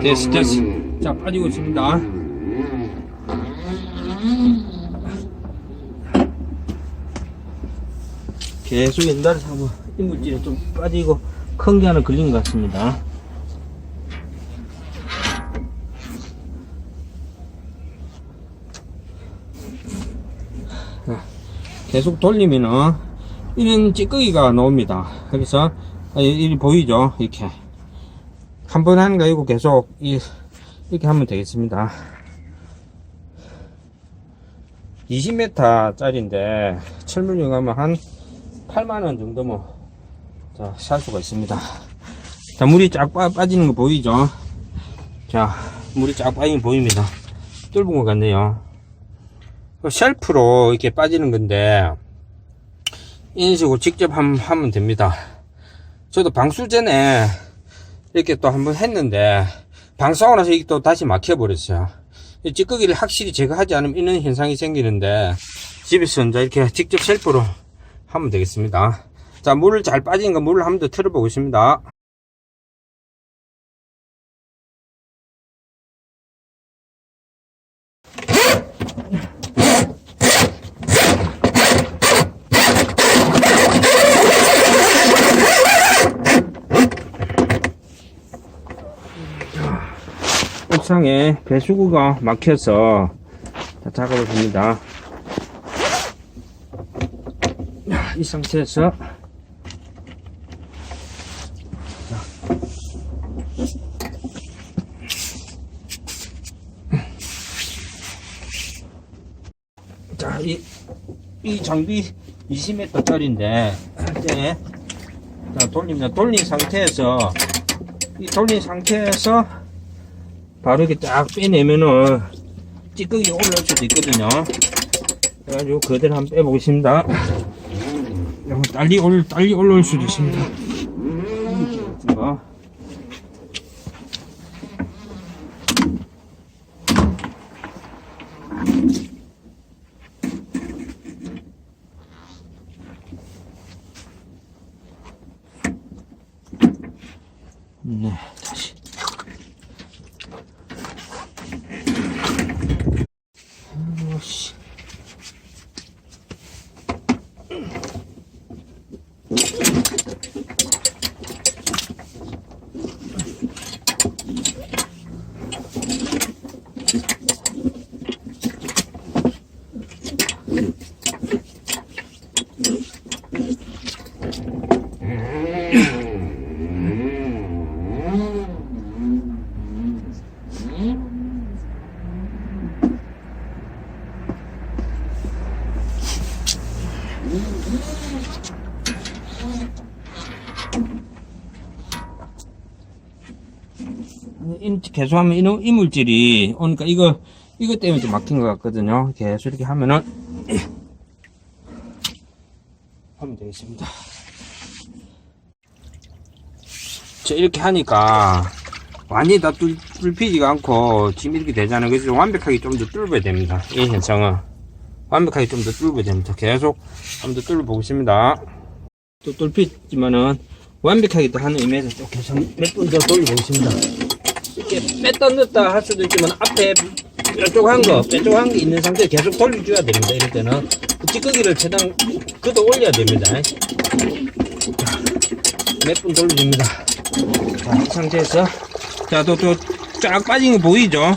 됐어 됐어. 자 빠지고 있습니다. 계속 옛날에 사고 이물질이 좀 빠지고 큰 게 하나 걸린 것 같습니다. 자, 계속 돌리면은 이런 찌꺼기가 나옵니다. 그래서 아, 이- 이 보이죠? 이렇게. 한 번 하는 거 아니고 계속 이, 이렇게 하면 되겠습니다. 20m 짜리인데 철물 용 하면 한 8만원 정도 뭐, 자, 살 수가 있습니다. 자, 물이 쫙 빠, 빠지는 거 보이죠? 자, 물이 쫙 빠지는 거 보입니다. 뚫은 것 같네요. 그 셀프로 이렇게 빠지는 건데, 이런 식으로 직접 함- 하면 됩니다. 저도 방수 전에 이렇게 또 한번 했는데, 방수하고 나서 이게 또 다시 막혀버렸어요. 이 찌꺼기를 확실히 제거하지 않으면 이런 현상이 생기는데, 집에서 이제 이렇게 직접 셀프로 하면 되겠습니다. 자, 물을 잘 빠지는 거 물을 한 번 더 틀어보겠습니다. 옥상에 배수구가 막혀서 자, 작업을 합니다. 이 상태에서 이, 이 장비 20m 짜리인데, 자, 돌립니다. 돌린 상태에서, 이 돌린 상태에서, 바로 이렇게 쫙 빼내면은, 찌꺼기 올라올 수도 있거든요. 그래가지고, 그대로 한번 빼보겠습니다. 야, 딸리 올, 딸리 올라올 수도 있습니다. 같은 거. 이- 계속하면 이 이물질이 오니까 이거 이거 때문에 좀 막힌 것 같거든요. 계속 이렇게 하면은 하면 되겠습니다. 자 이렇게 하니까 완전히 다 뚫, 뚫히지가 않고 지금 이렇게 되잖아요. 그래서 완벽하게 좀 더 뚫어야 됩니다. 이 현상은 완벽하게 좀 더 뚫어야 됩니다. 계속 좀 더 뚫어보겠습니다. 또 뚫히지만은 완벽하게 또 하는 의미에서 좀 계속 몇 분 더 돌려보겠습니다. 이렇게 뺐다 넣었다 할 수도 있지만 앞에 뾰족한 거, 뾰족한 게 있는 상태에 계속 돌려줘야 됩니다. 이럴 때는 그 찌꺼기를 최대한 걷어 올려야 됩니다. 몇 분 돌려줍니다. 자, 이 상태에서 자, 또 또 쫙 빠진 거 보이죠?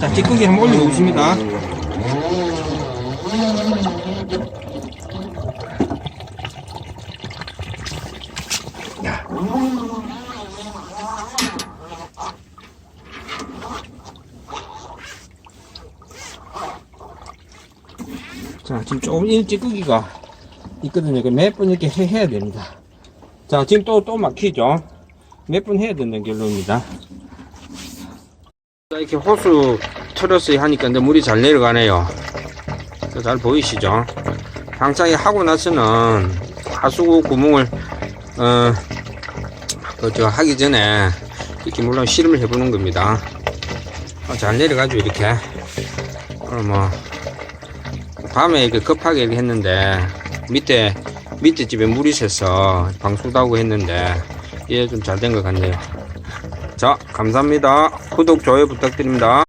자, 찌꺼기 한번 올려보겠습니다. 자, 지금 조금 이 찌꺼기가 있거든요. 몇 번 이렇게 해, 해야 됩니다. 자, 지금 또, 또 막히죠? 몇 번 해야 된다는 결론입니다. 자, 이렇게 호수 틀었어야 하니까 근데 물이 잘 내려가네요. 자, 잘 보이시죠? 항상 이 하고 나서는 하수구 구멍을, 어, 그저 하기 전에 이렇게 물론 실험을 해보는 겁니다. 어, 잘 내려가지고 이렇게 오늘 뭐 밤에 이렇게 급하게 이렇게 했는데 밑에 밑에 집에 물이 새서 방수 다고 했는데 이게 좀 잘 된 것 같네요. 자 감사합니다. 구독 좋아요 부탁드립니다.